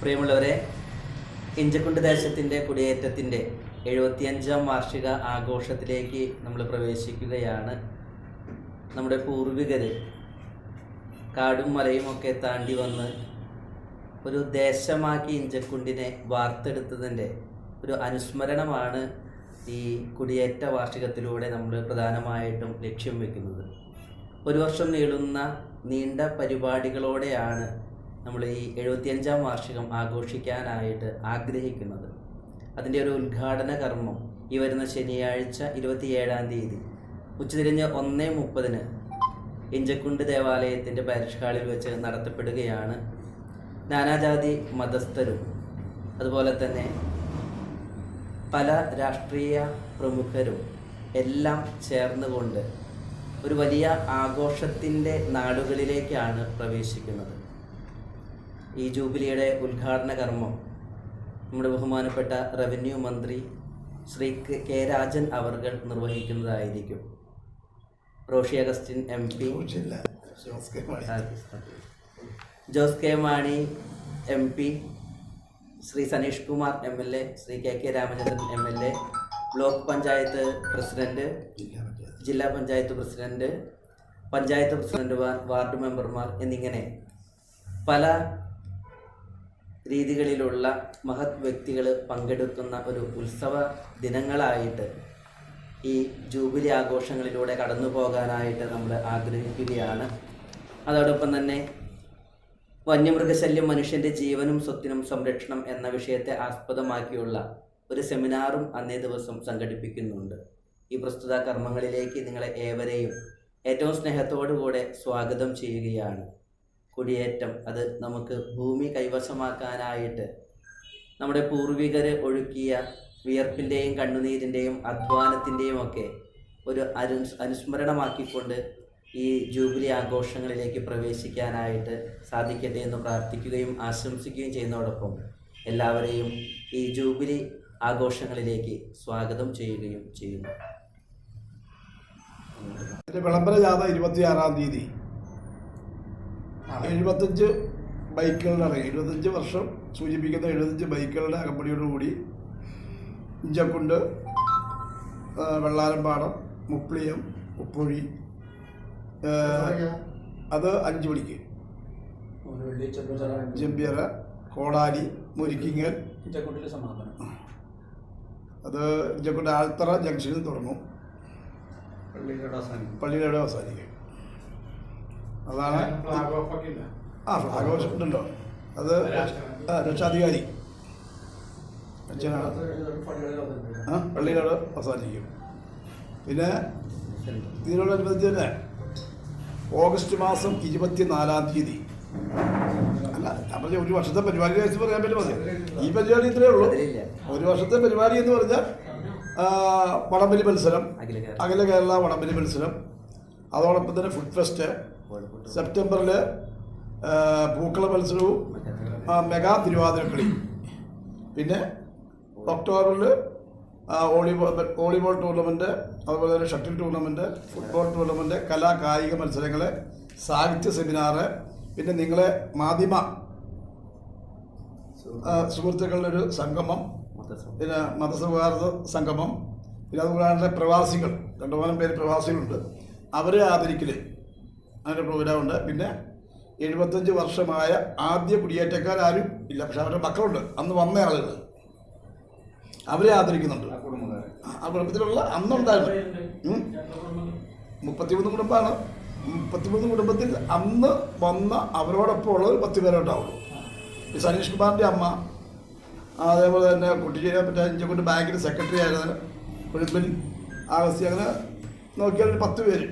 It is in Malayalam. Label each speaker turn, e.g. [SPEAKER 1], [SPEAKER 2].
[SPEAKER 1] പ്രിയമുള്ളവരെ ഇഞ്ചക്കുണ്ട് ദേശത്തിന്റെ കുടിയേറ്റത്തിന്റെ എഴുപത്തിയഞ്ചാം വാർഷിക ആഘോഷത്തിലേക്ക് നമ്മൾ പ്രവേശിക്കുകയാണ്. നമ്മുടെ പൂർവികർ കാടും മലയും ഒക്കെ താണ്ടി വന്ന് ഒരു ദേശമാക്കി ഇഞ്ചക്കുണ്ടിനെ വാർത്തെടുത്തതിന്റെ ഒരു അനുസ്മരണമാണ് ഈ കുടിയേറ്റ വാർഷികത്തിലൂടെ നമ്മൾ പ്രധാനമായിട്ടും ലക്ഷ്യം വെക്കുന്നത്. ഒരു വർഷം നീളുന്ന നീണ്ട പരിപാടികളോടെയാണ് നമ്മൾ ഈ എഴുപത്തിയഞ്ചാം വാർഷികം ആഘോഷിക്കാനായിട്ട് ആഗ്രഹിക്കുന്നത്. അതിന്റെ ഒരു ഉദ്ഘാടന കർമ്മം ഈ വരുന്ന ശനിയാഴ്ച ഇരുപത്തിയേഴാം തീയതി. ഉച്ചതിരിഞ്ഞ് ഒന്ന് മുപ്പതിന് ഇഞ്ചക്കുണ്ട് ദേവാലയത്തിന്റെ പരിഷ്കാളിൽ വെച്ച് നടത്തപ്പെടുകയാണ് നാനാജാതി മതസ്ഥരും. അതുപോലെ തന്നെ പല രാഷ്ട്രീയ പ്രമുഖരും എല്ലാം ചേർന്നുകൊണ്ട് ഒരു വലിയ ആഘോഷത്തിന്റെ നാടുകളിലേക്കാണ് പ്രവേശിക്കുന്നത്. ഈ ജൂബിലിയുടെ ഉദ്ഘാടന കർമ്മം. നമ്മുടെ ബഹുമാനപ്പെട്ട റവന്യൂ മന്ത്രി ശ്രീ കെ- രാജൻ അവർകൾ നിർവഹിക്കുന്നതായിരിക്കും. Roshi Augustine M P. Jose K Mani. M P. Shri Saneesh Kumar M L A. Shri K K Ramachandran M L A. Block panchayat president. ജില്ലാ പഞ്ചായത്ത്. പ്രസിഡന്റ്. പഞ്ചായത്ത് പ്രസിഡന്റുമാർ വാർഡ് മെമ്പർമാർ എന്നിങ്ങനെ പല രീതികളിലുള്ള മഹത് വ്യക്തികൾ പങ്കെടുക്കുന്ന ഒരു ഉത്സവ ദിനങ്ങളായിട്ട് ഈ ജൂബിലി ആഘോഷങ്ങളിലൂടെ കടന്നു പോകാനായിട്ട് നമ്മൾ ആഗ്രഹിക്കുകയാണ്. അതോടൊപ്പം തന്നെ വന്യമൃഗശല്യം മനുഷ്യന്റെ ജീവനും സ്വത്തിനും സംരക്ഷണം എന്ന വിഷയത്തെ ആസ്പദമാക്കിയുള്ള ഒരു സെമിനാറും അന്നേ ദിവസം സംഘടിപ്പിക്കുന്നുണ്ട്. ഈ പ്രസ്തുത കർമ്മങ്ങളിലേക്ക് നിങ്ങളെ ഏവരെയും ഏറ്റവും സ്നേഹത്തോടുകൂടെ സ്വാഗതം ചെയ്യുകയാണ്. കുടിയേറ്റം. അത് നമുക്ക് ഭൂമി കൈവശമാക്കാനായിട്ട് നമ്മുടെ പൂർവികർ ഒഴുക്കിയ വിയർപ്പിന്റെയും കണ്ണുനീരിന്റെയും അധ്വാനത്തിന്റെയും ഒക്കെ ഒരു അനു അനുസ്മരണമാക്കിക്കൊണ്ട് ഈ ജൂബിലി ആഘോഷങ്ങളിലേക്ക് പ്രവേശിക്കാനായിട്ട് സാധിക്കട്ടെ എന്ന് പ്രാർത്ഥിക്കുകയും ആശംസിക്കുകയും ചെയ്യുന്നതോടൊപ്പം എല്ലാവരെയും ഈ ജൂബിലി ആഘോഷങ്ങളിലേക്ക് സ്വാഗതം ചെയ്യുകയും ചെയ്യുന്നു.
[SPEAKER 2] വിളംബര ജാഥ ഇരുപത്തിയാറാം തീയതി. എഴുപത്തഞ്ച് ബൈക്കുകളുടെ അറിയാം എഴുപത്തഞ്ച് വർഷം സൂചിപ്പിക്കുന്ന എഴുപത്തഞ്ച് ബൈക്കുകളുടെ അകമ്പടിയോടുകൂടി ഇഞ്ചക്കുണ്ട് വെള്ളാരമ്പാടം മുപ്ലിയം ഉപ്പുഴി അത് അഞ്ച് മണിക്ക് ചെമ്പിയറ കോടാലി മുരിക്കിങ്ങൽ. അത് ഇഞ്ചക്കുണ്ട് ആൽത്തറ ജംഗ്ഷനിൽ തുടങ്ങും. പള്ളിയുടെ അവസാനിക്കും. അതാണ് ആ ഫ്ലാഗ് ഓഫ് ഉണ്ടല്ലോ. അത് രക്ഷാധികാരി. അച്ഛനാണ് ആ പള്ളികൾ അവസാനിക്കും. പിന്നെ ഇതിനോടനുബന്ധിച്ച് തന്നെ ഓഗസ്റ്റ് മാസം ഇരുപത്തിനാലാം തീയതി. അല്ല ഞാൻ പറഞ്ഞ ഒരു വർഷത്തെ പരിപാടി വെച്ച് പറയാൻ പറ്റും മതി. ഈ പരിപാടി ഇത്രയേ ഉള്ളൂ. ഒരു വർഷത്തെ പരിപാടി എന്ന് പറഞ്ഞാൽ വടംവലി മത്സരം.
[SPEAKER 1] കേരള.
[SPEAKER 2] അഖില കേരള വടംവലി മത്സരം. അതോടൊപ്പം തന്നെ ഫുഡ് ഫെസ്റ്റ്. സെപ്റ്റംബറിൽ പൂക്കള മത്സരവും മെഗാ തിരുവാതിരക്കളി. പിന്നെ ഒക്ടോബറിൽ വോളിബോൾ വോളിബോൾ ടൂർണമെന്റ് അതുപോലെ തന്നെ ഷട്ടിൽ ടൂർണമെന്റ് ഫുട്ബോൾ ടൂർണമെന്റ് കലാ കായിക മത്സരങ്ങൾ സാഹിത്യ സെമിനാറ് പിന്നെ നിങ്ങളെ മാധ്യമ സുഹൃത്തുക്കളുടെ ഒരു സംഗമം പിന്നെ മതസൗഹാർദ്ദ സംഗമം പിന്നെ അതുകൂടാതെ പ്രവാസികൾ രണ്ടുമൂന്നും പേര് പ്രവാസികളുണ്ട്. അവരെ ആദരിക്കൽ അങ്ങനെ പ്രോഗ്രാം ഉണ്ട്. പിന്നെ എഴുപത്തഞ്ച് വർഷമായ ആദ്യ കുടിയേറ്റക്കാരും ഇല്ല. പക്ഷെ അവരുടെ മക്കളുണ്ട്. അന്ന് വന്ന ആളുകൾ. അവരെ ആദരിക്കുന്നുണ്ട്. ആ കുടുംബത്തിലുള്ള അന്നുണ്ടായിരുന്നു. മുപ്പത്തിമൂന്ന് കുടുംബമാണ്. മുപ്പത്തിമൂന്ന് കുടുംബത്തിൽ അന്ന് വന്ന അവരോടൊപ്പം ഉള്ള ഒരു പത്ത് പേരെ ഉണ്ടാവുള്ളൂ ഈ സനീഷ് കുമാറിന്റെ അമ്മ അതേപോലെ തന്നെ കുട്ടിയെ മറ്റേ കൊണ്ട് ബാങ്കിന്റെ സെക്രട്ടറി ആയിരുന്നു കുടുംബൻ ആഗസ്തി അങ്ങനെ നോക്കിയാൽ ഒരു പത്ത് പേര്.